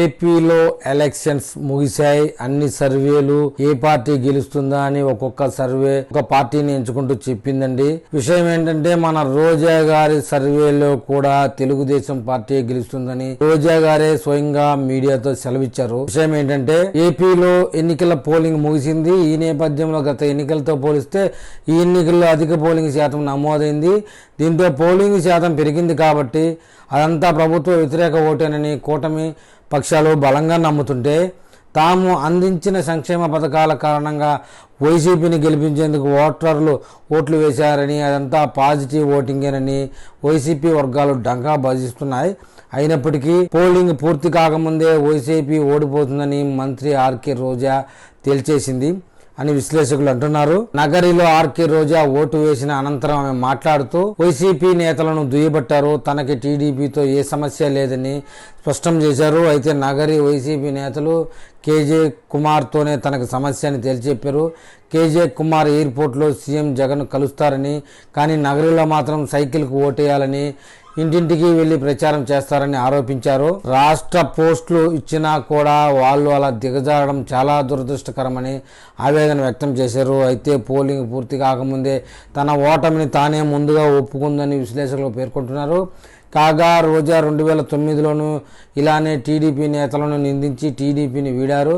ఏపీలో ఎలక్షన్స్ ముగిశాయి. అన్ని సర్వేలు ఏ పార్టీ గెలుస్తుందా అని ఒక్కొక్క సర్వే ఒక పార్టీని ఎంచుకుంటూ చెప్పిందండి. విషయం ఏంటంటే మన రోజా గారి సర్వేలో కూడా తెలుగుదేశం పార్టీ గెలుస్తుందని రోజా గారే స్వయంగా మీడియాతో సెలవిచ్చారు. విషయం ఏంటంటే ఏపీలో ఎన్నికల పోలింగ్ ముగిసింది. ఈ నేపథ్యంలో గత ఎన్నికలతో పోలిస్తే ఈ ఎన్నికల్లో అధిక పోలింగ్ శాతం నమోదైంది. దీంతో పోలింగ్ శాతం పెరిగింది కాబట్టి అదంతా ప్రభుత్వ వ్యతిరేక ఓటేనని కూటమి పక్షాలు బలంగా నమ్ముతుంటే తాము అందించిన సంక్షేమ పథకాల కారణంగా వైసీపీని గెలిపించేందుకు ఓటర్లు ఓట్లు వేశారని అదంతా పాజిటివ్ ఓటింగేనని వైసీపీ వర్గాలు డంకా భజిస్తున్నాయి. అయినప్పటికీ పోలింగ్ పూర్తి కాకముందే వైసీపీ ఓడిపోతుందని మంత్రి ఆర్కే రోజా తేల్చేసింది. అని విశ్లేషకులు అంటున్నారు. నగరిలో ఆర్కే రోజా ఓటు వేసిన అనంతరం ఆమె మాట్లాడుతూ వైసీపీ నేతలను దుయ్యబట్టారు. తనకి టీడీపీతో ఏ సమస్య లేదని స్పష్టం చేశారు. అయితే నగరి వైసీపీ నేతలు కేజే కుమార్తోనే తనకు సమస్య అని తేల్చెప్పారు. కేజే కుమార్ ఎయిర్పోర్ట్లో సీఎం జగన్ కలుస్తారని కానీ నగరిలో మాత్రం సైకిల్కు ఓటేయాలని ఇంటింటికి వెళ్ళి ప్రచారం చేస్తారని ఆరోపించారు. రాష్ట్ర పోస్టులు ఇచ్చినా కూడా వాళ్ళు అలా దిగజారడం చాలా దురదృష్టకరమని ఆవేదన వ్యక్తం చేశారు. అయితే పోలింగ్ పూర్తి కాకముందే తన ఓటమిని తానే ముందుగా ఒప్పుకుందని విశ్లేషకులు పేర్కొంటున్నారు. కాగా రోజా రెండు వేల తొమ్మిదిలోనూ ఇలానే టీడీపీ నేతలను నిందించి టీడీపీని వీడారు.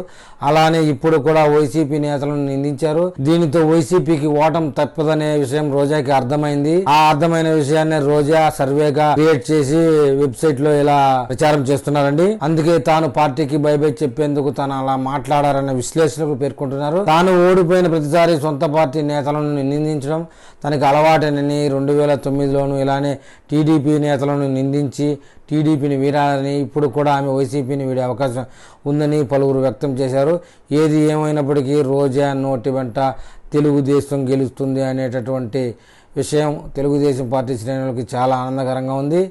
అలానే ఇప్పుడు కూడా వైసీపీ నేతలను నిందించారు. దీనితో వైసీపీకి ఓటం తప్పదనే విషయం రోజాకి అర్థమైంది. ఆ అర్థమైన విషయాన్ని రోజా సర్వేగా క్రియేట్ చేసి వెబ్సైట్లో ఇలా ప్రచారం చేస్తున్నారండి. అందుకే తాను పార్టీకి బైబై చెప్పేందుకు తాను అలా మాట్లాడారన్న విశ్లేషకులు పేర్కొంటున్నారు. తాను ఓడిపోయిన ప్రతిసారి సొంత పార్టీ నేతలను నిందించడం తనకి అలవాటేనని రెండు వేల తొమ్మిదిలోనూ ఇలానే టీడీపీ నేతలను నిందించి టీడీపీని వీడాలని ఇప్పుడు కూడా ఆమె వైసీపీని వీడే అవకాశం ఉందని పలువురు వ్యక్తం చేశారు. ఏది ఏమైనప్పటికీ రోజా నోటి వెంట తెలుగుదేశం గెలుస్తుంది అనేటటువంటి విషయం తెలుగుదేశం పార్టీ శ్రేణులకి చాలా ఆనందకరంగా ఉంది.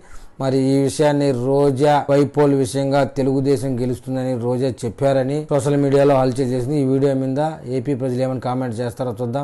మరి ఈ విషయాన్ని రోజా వైపోల్ విషయంగా తెలుగుదేశం గెలుస్తుందని రోజా చెప్పారని సోషల్ మీడియాలో హల్చల్ చేసింది. ఈ వీడియో మీద ఏపీ ప్రజలు ఏమైనా కామెంట్ చేస్తారో చూద్దాం.